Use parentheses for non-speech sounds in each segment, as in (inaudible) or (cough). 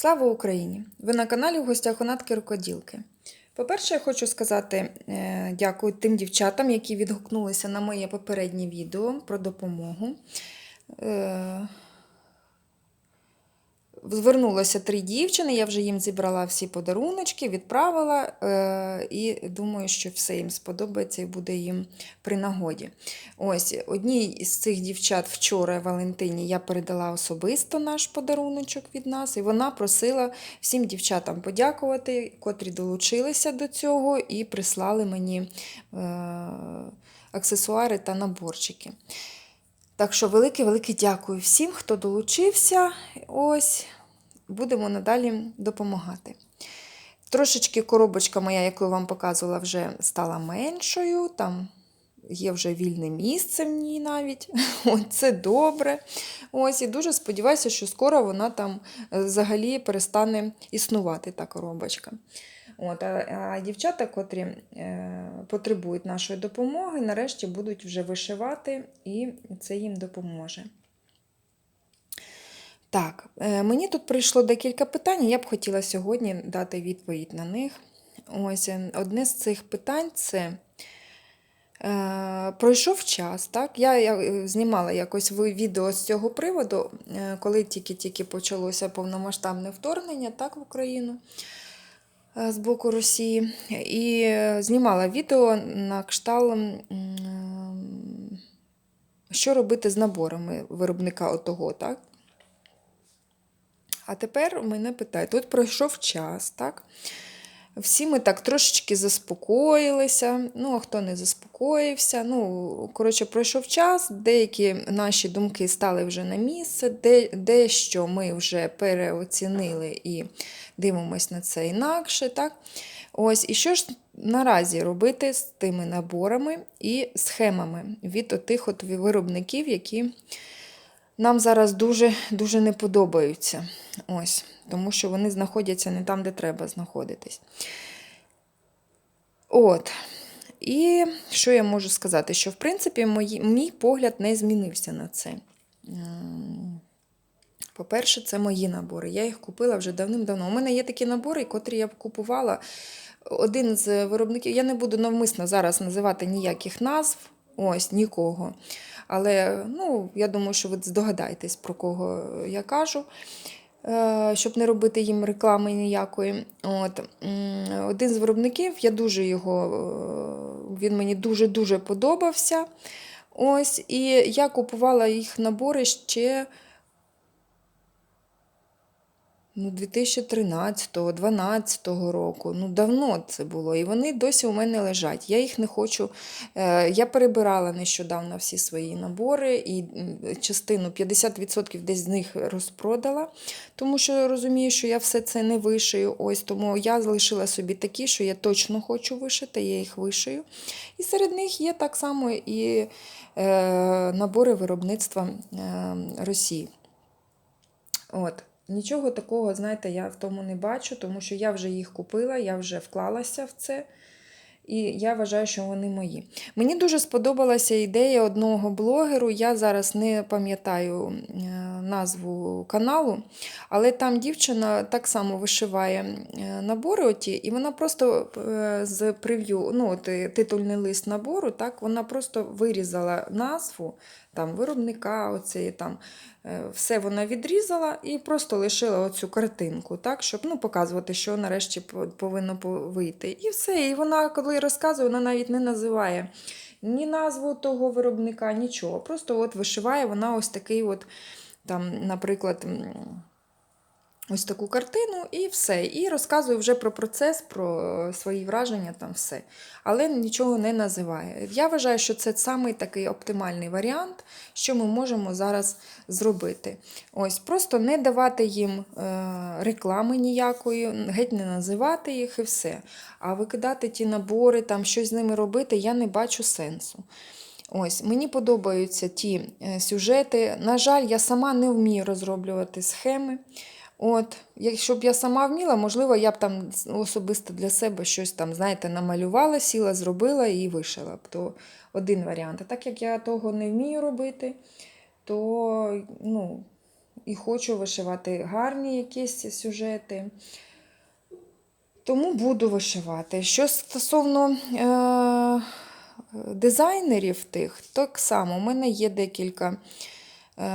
Слава Україні! Ви на каналі в гостях у Натки Рукоділки. По-перше, я хочу сказати е, дякую тим дівчатам, які відгукнулися на моє попереднє відео про допомогу. Звернулося три дівчини, я вже їм зібрала всі подаруночки, відправила е, і думаю, що все їм сподобається і буде їм при нагоді. Ось одній з цих дівчат вчора Валентині я передала особисто наш подаруночок від нас, і вона просила всім дівчатам подякувати, котрі долучилися до цього і прислали мені е, аксесуари та наборчики. Так що велике-велике дякую всім, хто долучився. Ось будемо надалі допомагати. Трошечки коробочка моя, яку я вам показувала, вже стала меншою. Там є вже вільне місце в ній навіть. (laughs) Ось, це добре. Ось, І дуже сподіваюся, що скоро вона там е, взагалі перестане існувати, та коробочка. От, а, а дівчата, котрі е, потребують нашої допомоги, нарешті будуть вже вишивати, і це їм допоможе. Так, е, мені тут прийшло декілька питань, я б хотіла сьогодні дати відповідь на них. Ось е, одне з цих питань це. Е, Пройшов час, так? Я, я знімала якось відео з цього приводу, коли тільки-тільки почалося повномасштабне вторгнення так, в Україну з боку Росії. І знімала відео на кшталт, що робити з наборами виробника отого, так? А тепер мене питають, тут пройшов час, так? Всі ми так трошечки заспокоїлися, ну, а хто не заспокоївся. Ну, коротше, пройшов час, деякі наші думки стали вже на місце, де, дещо ми вже переоцінили і дивимося на це інакше. Так? Ось, і що ж наразі робити з тими наборами і схемами від отих от виробників, які нам зараз дуже, дуже не подобаються. Ось, тому що вони знаходяться не там, де треба знаходитись. От. І що я можу сказати? Що, в принципі, мої, мій погляд не змінився на це. По-перше, це мої набори. Я їх купила вже давним-давно. У мене є такі набори, котрі я купувала. Один з виробників, я не буду навмисно зараз називати ніяких назв, ось нікого. Але ну, я думаю, що ви здогадаєтесь, про кого я кажу, е, щоб не робити їм реклами ніякої. От. Один з виробників, я дуже його, е, він мені дуже-дуже подобався. Ось, і я купувала їх набори ще ну, 2013-2012 року. Ну, давно це було. І вони досі у мене лежать. Я їх не хочу. Е, Я перебирала нещодавно всі свої набори, і частину 50% десь з них розпродала, тому що розумію, що я все це не вишию. Ось тому я залишила собі такі, що я точно хочу вишити, я їх вишию. І серед них є так само і е, набори виробництва е, Росії. От. Нічого такого, знаєте, я в тому не бачу, тому що я вже їх купила, я вже вклалася в це. І я вважаю, що вони мої. Мені дуже сподобалася ідея одного блогеру. Я зараз не пам'ятаю е, назву каналу, але там дівчина так само вишиває е, набори, оті, і вона просто е, з прев'ю, ну, титульний лист набору, так, вона просто вирізала назву там, виробника, оцеї, там, е, все вона відрізала і просто лишила оцю картинку, так, щоб ну, показувати, що нарешті повинно вийти. І все. І вона, коли розказує, вона навіть не називає ні назву того виробника, нічого. Просто от вишиває вона ось такий, от, там, наприклад. Ось таку картину і все. І розказує вже про процес, про свої враження, там все. Але нічого не називає. Я вважаю, що це самий такий оптимальний варіант, що ми можемо зараз зробити. Ось Просто не давати їм е, реклами ніякої, геть не називати їх і все. А викидати ті набори, там щось з ними робити, я не бачу сенсу. Ось, Мені подобаються ті е, сюжети. На жаль, я сама не вмію розроблювати схеми. От, якщо б я сама вміла, можливо, я б там особисто для себе щось там, знаєте, намалювала, сіла, зробила і вишила б. То один варіант. А так як я того не вмію робити, то ну, і хочу вишивати гарні якісь сюжети. Тому буду вишивати. Що стосовно е- дизайнерів тих, так само, у мене є декілька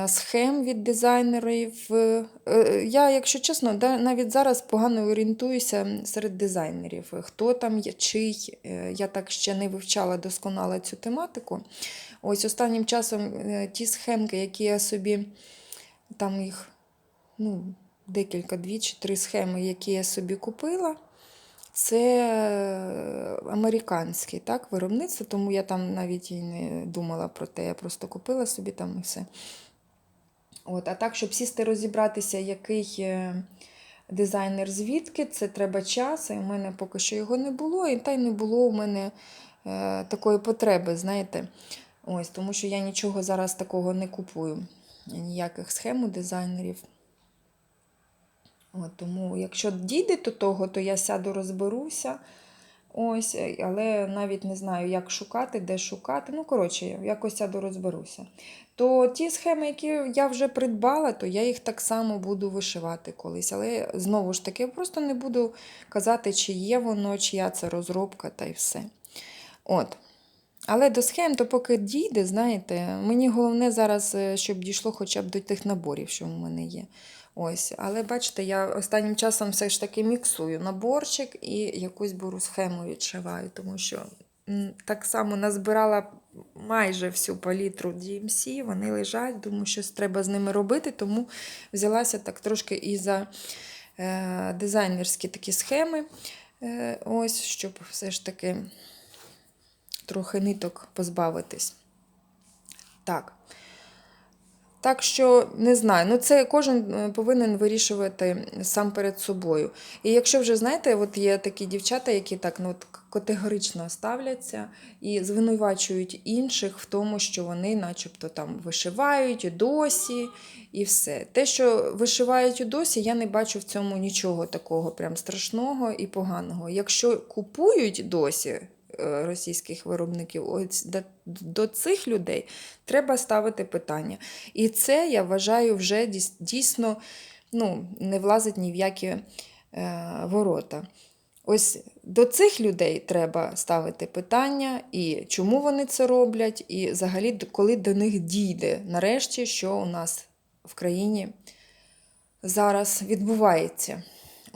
схем від дизайнерів. Е, Я, якщо чесно, навіть зараз погано орієнтуюся серед дизайнерів. Хто там є, чий. Е, Я так ще не вивчала досконало цю тематику. Ось останнім часом е, ті схемки, які я собі, там їх ну, декілька, дві чи три схеми, які я собі купила. Це е, американське так, виробництво, тому я там навіть і не думала про те, я просто купила собі там і все. От, а так, щоб сісти розібратися, який е, дизайнер звідки, це треба час, і в мене поки що його не було, і та й не було у мене е, такої потреби, знаєте. Ось, тому що я нічого зараз такого не купую, ніяких схем у дизайнерів. От, тому, якщо дійде до того, то я сяду розберуся. Ось, е, але навіть не знаю, як шукати, де шукати. Ну, коротше, якось сяду розберуся. То ті схеми, які я вже придбала, то я їх так само буду вишивати колись. Але знову ж таки, я просто не буду казати, чи є воно, чия це розробка, та й все. От. Але до схем, то поки дійде, знаєте, мені головне зараз, е, щоб дійшло хоча б до тих наборів, що в мене є. Ось, Але бачите, я останнім часом все ж таки міксую наборчик і якусь беру схему відшиваю, тому що так само назбирала майже всю палітру DMC, вони лежать, думаю, щось треба з ними робити, тому взялася так трошки і за е, дизайнерські такі схеми. Е, ось, щоб все ж таки трохи ниток позбавитись. Так. Так що не знаю, ну це кожен е, повинен вирішувати сам перед собою. І якщо вже знаєте, от є такі дівчата, які так ну, от категорично ставляться і звинувачують інших в тому, що вони, начебто, там вишивають досі і все. Те, що вишивають досі, я не бачу в цьому нічого такого прям страшного і поганого. Якщо купують досі російських виробників, ось до, до цих людей треба ставити питання. І це, я вважаю, вже дійсно ну, не влазить ні в які е, ворота. Ось до цих людей треба ставити питання, і чому вони це роблять, і взагалі, коли до них дійде нарешті, що у нас в країні зараз відбувається.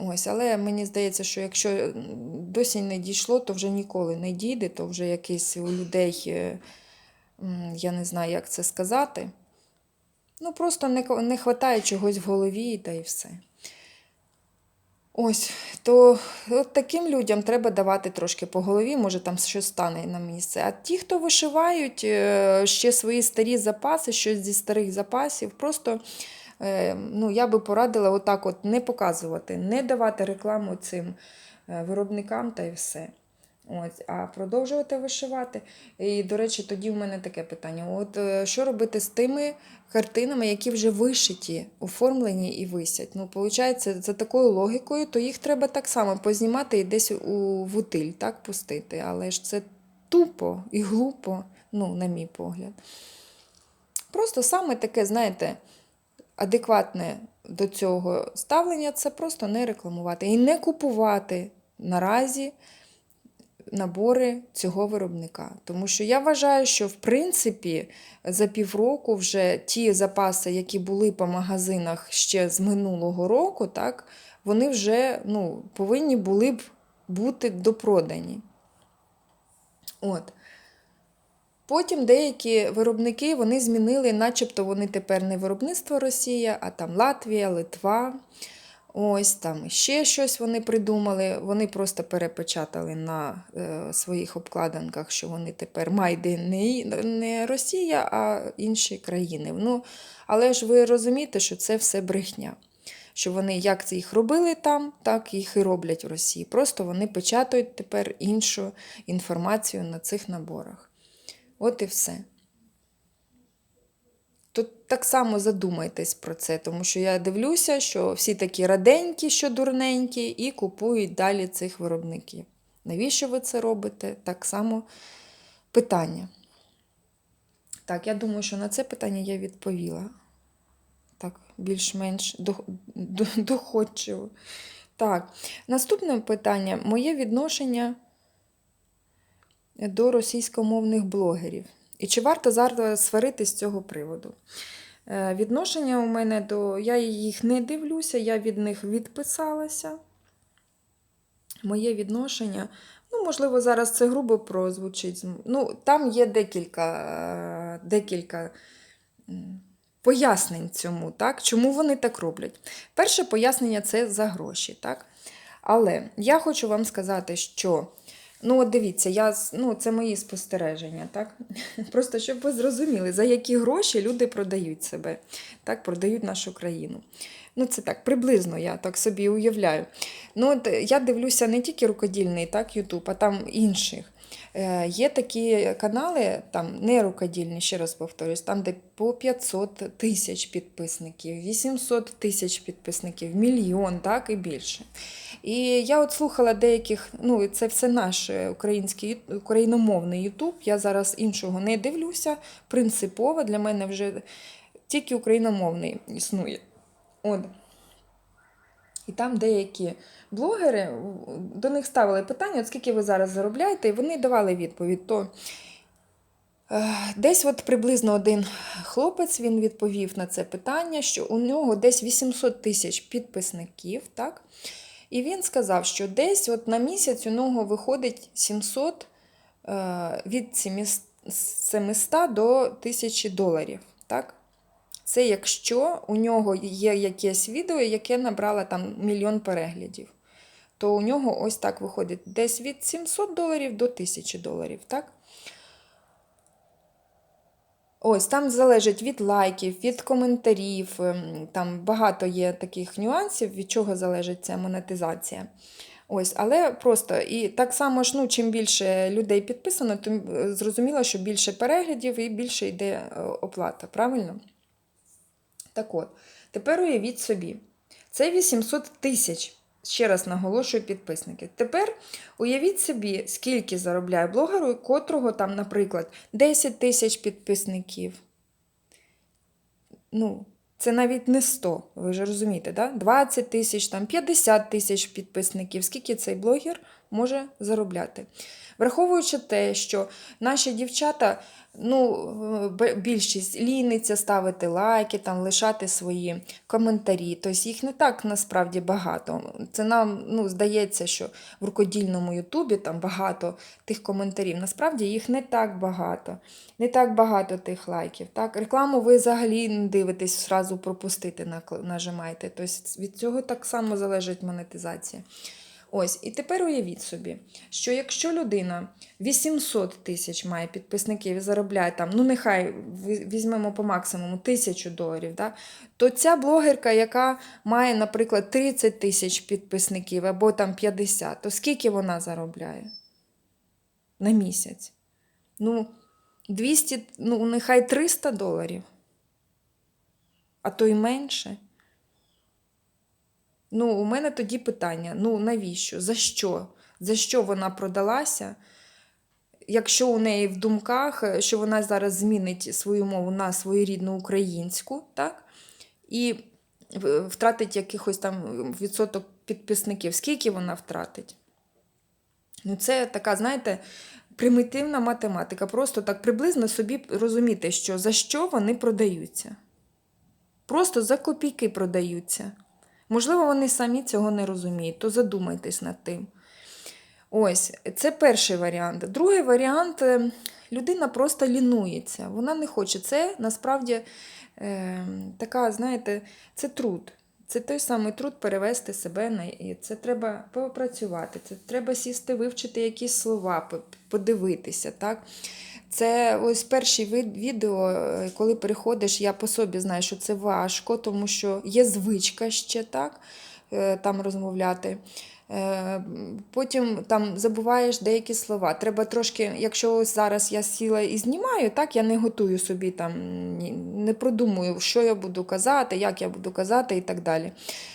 Ось, але мені здається, що якщо м, досі не дійшло, то вже ніколи не дійде, то вже якийсь у людей, е, я не знаю, як це сказати. Ну, просто не, не вистачає чогось в голові, та й все. Ось, то от таким людям треба давати трошки по голові, може там щось стане на місце. А ті, хто вишивають е, ще свої старі запаси, щось зі старих запасів, просто е, ну, я би порадила отак от не показувати, не давати рекламу цим е, виробникам та й все. Ось, а продовжувати вишивати. І, до речі, тоді в мене таке питання: от е, що робити з тими картинами, які вже вишиті, оформлені і висять? Ну, виходить, за такою логікою, то їх треба так само познімати і десь у в утиль так пустити. Але ж це тупо і глупо, ну, на мій погляд. Просто саме таке, знаєте, адекватне до цього ставлення це просто не рекламувати і не купувати наразі набори цього виробника. Тому що я вважаю, що в принципі за півроку вже ті запаси, які були по магазинах ще з минулого року, так, вони вже ну, повинні були б бути допродані. От. Потім деякі виробники вони змінили, начебто вони тепер не виробництво Росія, а там Латвія, Литва. Ось там ще щось вони придумали. Вони просто перепечатали на е, своїх обкладинках, що вони тепер майди не, не Росія, а інші країни. Ну, але ж ви розумієте, що це все брехня. Що вони як це їх робили там, так їх і роблять в Росії. Просто вони печатають тепер іншу інформацію на цих наборах. От і все. Тут так само задумайтесь про це, тому що я дивлюся, що всі такі раденькі, що дурненькі, і купують далі цих виробників. Навіщо ви це робите? Так само питання. Так, я думаю, що на це питання я відповіла. так більш-менш до- до- доходчиво. Так, наступне питання. Моє відношення до російськомовних блогерів. І чи варто зараз сварити з цього приводу? Е, Відношення у мене до. Я їх не дивлюся, я від них відписалася. Моє відношення. Ну, можливо, зараз це грубо прозвучить. Ну, там є декілька, е, декілька пояснень цьому, так? чому вони так роблять. Перше пояснення це за гроші. так? Але я хочу вам сказати, що. Ну, от дивіться, я, ну, це мої спостереження, так? (laughs) Просто щоб ви зрозуміли, за які гроші люди продають себе, так, продають нашу країну. Ну, це так, приблизно я так собі уявляю. Ну, от я дивлюся не тільки рукодільний, так, Ютуб, а там інших. Е, є такі канали, там не рукодільні, ще раз повторюсь, там де по 500 тисяч підписників, 800 тисяч підписників, мільйон, так і більше. І я от слухала деяких, ну це все наш е, український україномовний Ютуб. Я зараз іншого не дивлюся. Принципово для мене вже тільки україномовний існує. От. І там деякі блогери до них ставили питання, от скільки ви зараз заробляєте, і вони давали відповідь. То е, десь от приблизно один хлопець він відповів на це питання, що у нього десь 800 тисяч підписників, так? І він сказав, що десь от на місяць у нього виходить 700 е, від 700 700 до 1000 доларів. Так? Це якщо у нього є якесь відео, яке набрало там мільйон переглядів, то у нього ось так виходить десь від 700 доларів до 1000 доларів. Так? Ось там залежить від лайків, від коментарів. ем, Там багато є таких нюансів, від чого залежить ця монетизація. Ось, але просто і так само ж, ну, чим більше людей підписано, тим е, зрозуміло, що більше переглядів і більше йде е, оплата. Правильно? Так от, тепер уявіть собі, це 800 тисяч. Ще раз наголошую підписники. Тепер уявіть собі, скільки заробляє блогеру, котрого там, наприклад, 10 тисяч підписників. Ну, це навіть не 100, ви ж розумієте, да? 20 тисяч, там 50 тисяч підписників. Скільки цей блогер може заробляти? Враховуючи те, що наші дівчата, ну, більшість ліниться ставити лайки, там, лишати свої коментарі. Тобто їх не так насправді багато. Це нам ну, здається, що в рукодільному Ютубі там багато тих коментарів. Насправді їх не так багато. Не так багато тих лайків. Так? Рекламу ви взагалі не дивитесь, зразу пропустити нажимаєте. Тобто від цього так само залежить монетизація. Ось, і тепер уявіть собі, що якщо людина 800 тисяч має підписників і заробляє там, ну нехай візьмемо по максимуму тисячу доларів, да, то ця блогерка, яка має, наприклад, 30 тисяч підписників або там 50, то скільки вона заробляє на місяць? Ну, 200, ну нехай 300 доларів, а то й менше. Ну, у мене тоді питання: ну навіщо? За що? За що вона продалася? Якщо у неї в думках, е, що вона зараз змінить свою мову на свою рідну українську, так? І втратить якихось там відсоток підписників, скільки вона втратить? Ну, це така, знаєте, примітивна математика. Просто так приблизно собі розуміти, що за що вони продаються. Просто за копійки продаються. Можливо, вони самі цього не розуміють, то задумайтесь над тим. Ось, це перший варіант. Другий варіант е, людина просто лінується, вона не хоче. Це насправді е, така, знаєте, це труд. Це той самий труд перевести себе на це треба попрацювати, це треба сісти, вивчити якісь слова, подивитися. так? Це ось перші відео, е, коли переходиш, я по собі знаю, що це важко, тому що є звичка ще так. е, там розмовляти. Е, Потім там забуваєш деякі слова. Треба трошки, якщо ось зараз я сіла і знімаю, так я не готую собі там, не продумую, що я буду казати, як я буду казати і так далі.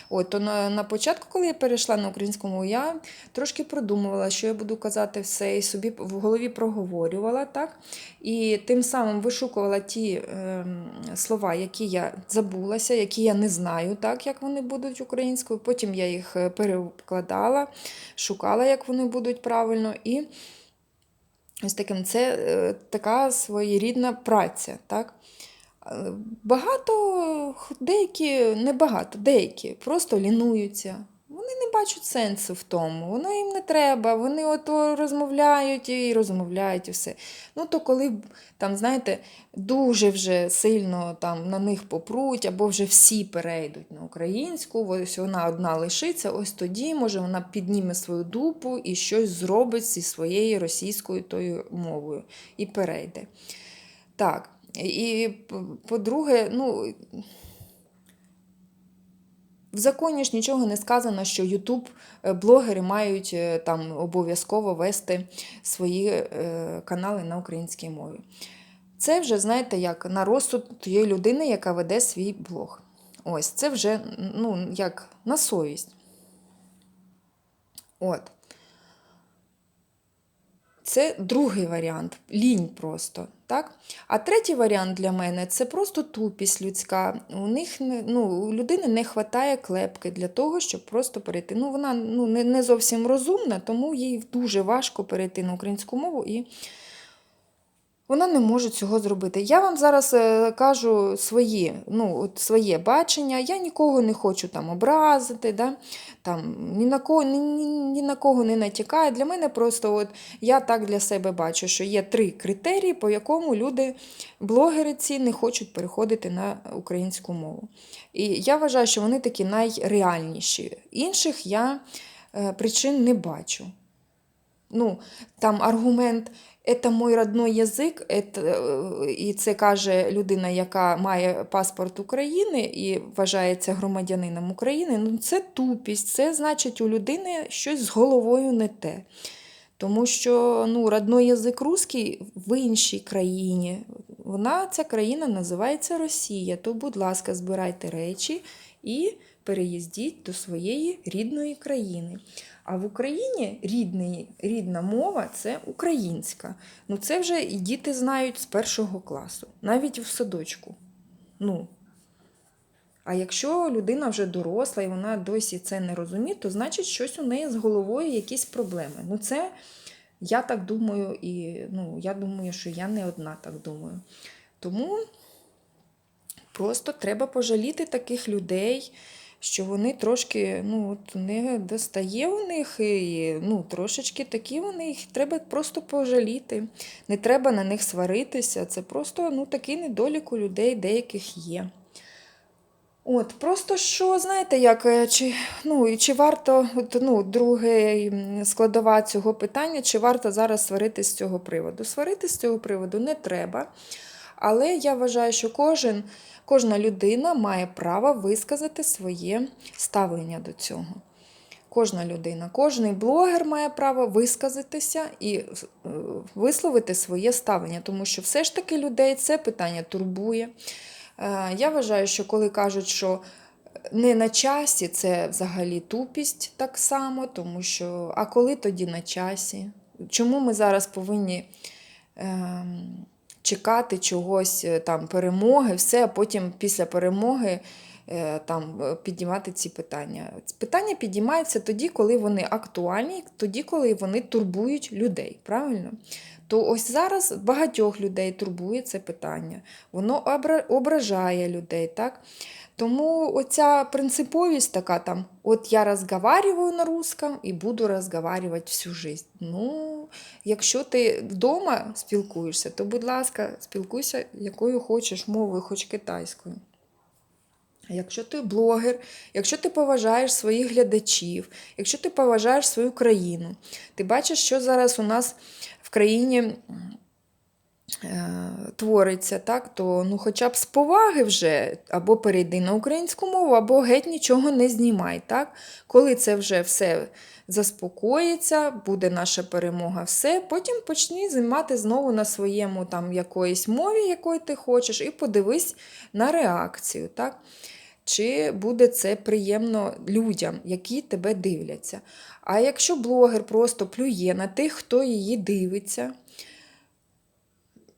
От, то на, на початку, коли я перейшла на українську мову, я трошки продумувала, що я буду казати все, і собі в голові проговорювала, так? І тим самим вишукувала ті ем, слова, які я забулася, які я не знаю, так, як вони будуть українською. Потім я їх е, перекладала, шукала, як вони будуть правильно. І ось таким це е, така своєрідна праця. Так? Багато, деякі, не багато, деякі просто лінуються. Вони не бачать сенсу в тому, воно їм не треба, вони ото розмовляють і розмовляють і все. Ну, то коли там, знаєте, дуже вже сильно там на них попруть, або вже всі перейдуть на українську, ось вона одна лишиться, ось тоді, може, вона підніме свою дупу і щось зробить зі своєю російською тою мовою і перейде. Так. І по-друге, ну, в законі ж нічого не сказано, що Ютуб е, мають е, там обов'язково вести свої е, канали на українській мові. Це вже, знаєте, як на розсуд тієї людини, яка веде свій блог. Ось, це вже ну, як на совість. От. Це другий варіант лінь просто. Так? А третій варіант для мене це просто тупість людська. У них ну, у людини не вистачає клепки для того, щоб просто перейти. Ну, вона ну, не, не зовсім розумна, тому їй дуже важко перейти на українську мову і вона не може цього зробити. Я вам зараз е, кажу свої, ну, от своє бачення. Я нікого не хочу там образити, да? там, ні, на кого, ні, ні, на кого не натякаю. Для мене просто от, я так для себе бачу, що є три критерії, по якому люди, блогери ці, не хочуть переходити на українську мову. І я вважаю, що вони такі найреальніші. Інших я е, причин не бачу. Ну, там аргумент це мій родной язик, это, е, і це каже людина, яка має паспорт України і вважається громадянином України. Ну, це тупість, це значить у людини щось з головою не те. Тому що ну, родной язик русський в іншій країні. Вона, ця країна називається Росія. То, будь ласка, збирайте речі і переїздіть до своєї рідної країни. А в Україні рідний, рідна мова це українська. Ну це вже і діти знають з першого класу, навіть в садочку. Ну. А якщо людина вже доросла і вона досі це не розуміє, то значить щось у неї з головою якісь проблеми. Ну, це я так думаю, і ну, я думаю, що я не одна так думаю. Тому просто треба пожаліти таких людей, що вони трошки ну, от не достає у них, і ну, трошечки такі вони, їх треба просто пожаліти. Не треба на них сваритися. Це просто ну, такий недолік у людей деяких є. От, просто що, знаєте, як, е, чи, ну, чи варто, ну, друге складова цього питання, чи варто зараз сваритись з цього приводу? Сваритись з цього приводу не треба. Але я вважаю, що кожен, кожна людина має право висказати своє ставлення до цього. Кожна людина, кожний блогер має право висказатися і е, висловити своє ставлення, тому що все ж таки людей це питання турбує. Е, Я вважаю, що коли кажуть, що не на часі, це взагалі тупість так само, тому що а коли тоді на часі? Чому ми зараз повинні ем, чекати чогось е, там перемоги, все, а потім після перемоги е, там е, піднімати ці питання? Питання піднімаються тоді, коли вони актуальні, тоді, коли вони турбують людей, правильно? То ось зараз багатьох людей турбує це питання. Воно ображає людей, так? Тому оця принциповість така там, от я розговариваю на русском і буду розговаривати всю жизнь. Ну, якщо ти вдома спілкуєшся, то, будь ласка, спілкуйся якою хочеш мовою, хоч китайською. Якщо ти блогер, якщо ти поважаєш своїх глядачів, якщо ти поважаєш свою країну, ти бачиш, що зараз у нас в країні твориться, так, то ну, хоча б з поваги вже або перейди на українську мову, або геть нічого не знімай. Так? Коли це вже все заспокоїться, буде наша перемога, все, потім почни знімати знову на своєму там якоїсь мові, якої ти хочеш, і подивись на реакцію. Так? Чи буде це приємно людям, які тебе дивляться. А якщо блогер просто плює на тих, хто її дивиться,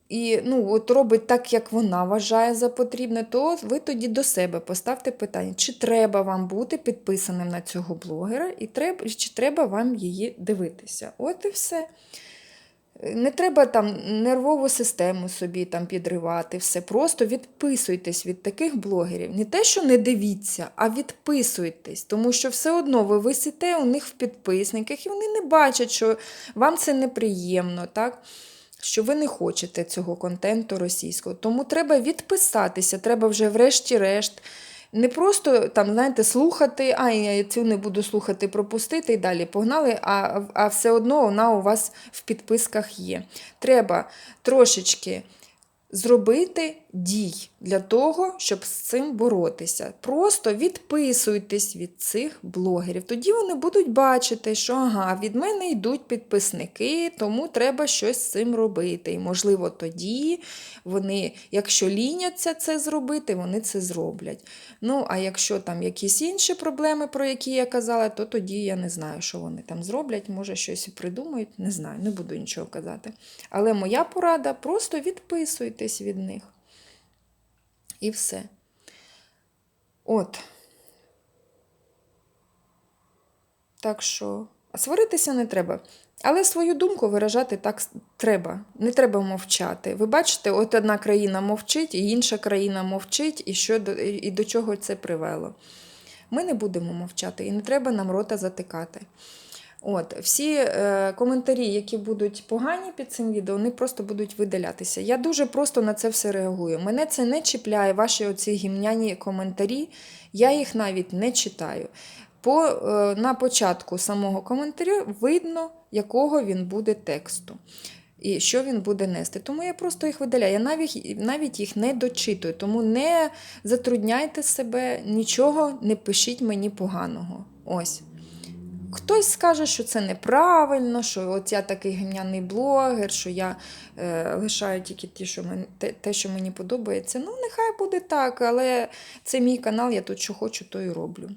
і ну, от робить так, як вона вважає за потрібне, то ви тоді до себе поставте питання, чи треба вам бути підписаним на цього блогера, і треба, чи треба вам її дивитися. От і все. Не треба там нервову систему собі там підривати, все. Просто відписуйтесь від таких блогерів. Не те, що не дивіться, а відписуйтесь, тому що все одно ви висите у них в підписниках, і вони не бачать, що вам це неприємно, так? Що ви не хочете цього контенту російського. Тому треба відписатися, треба вже врешті-решт. Не просто там, знаєте, слухати, а я цю не буду слухати, пропустити і далі погнали, а, а все одно вона у вас в підписках є. Треба трошечки зробити дій для того, щоб з цим боротися. Просто відписуйтесь від цих блогерів. Тоді вони будуть бачити, що ага, від мене йдуть підписники, тому треба щось з цим робити. І, можливо, тоді вони, якщо ліняться це зробити, вони це зроблять. Ну, а якщо там якісь інші проблеми, про які я казала, то тоді я не знаю, що вони там зроблять, може щось придумають, не знаю, не буду нічого казати. Але моя порада просто відписуйтесь від них. І все. От. Так що, сваритися не треба. Але свою думку виражати так треба. Не треба мовчати. Ви бачите, от одна країна мовчить, і інша країна мовчить, і, що, і до чого це привело. Ми не будемо мовчати, і не треба нам рота затикати. От, всі е, коментарі, які будуть погані під цим відео, вони просто будуть видалятися. Я дуже просто на це все реагую. Мене це не чіпляє, ваші оці гімняні коментарі, я їх навіть не читаю. По, е, на початку самого коментаря видно, якого він буде тексту. І що він буде нести. Тому я просто їх видаляю. Я навіть, навіть їх не дочитую. Тому не затрудняйте себе, нічого не пишіть мені поганого. Ось. Хтось скаже, що це неправильно, що от я такий гімняний блогер, що я е, лишаю тільки ті, що мен, те, те, що мені подобається. Ну, нехай буде так, але це мій канал, я тут що хочу, то і роблю.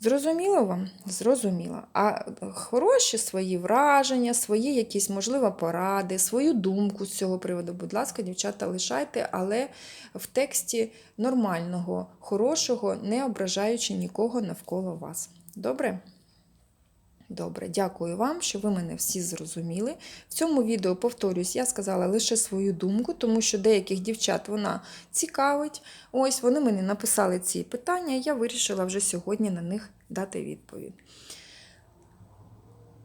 Зрозуміло вам? Зрозуміло. А хороші свої враження, свої якісь, можливо, поради, свою думку з цього приводу, будь ласка, дівчата, лишайте, але в тексті нормального, хорошого, не ображаючи нікого навколо вас. Добре? Добре, дякую вам, що ви мене всі зрозуміли. В цьому відео, повторюсь, я сказала лише свою думку, тому що деяких дівчат вона цікавить. Ось вони мені написали ці питання, і я вирішила вже сьогодні на них дати відповідь.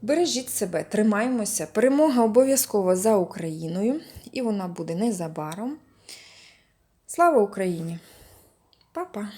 Бережіть себе, тримаємося. Перемога обов'язково за Україною, і вона буде незабаром. Слава Україні! Па-па!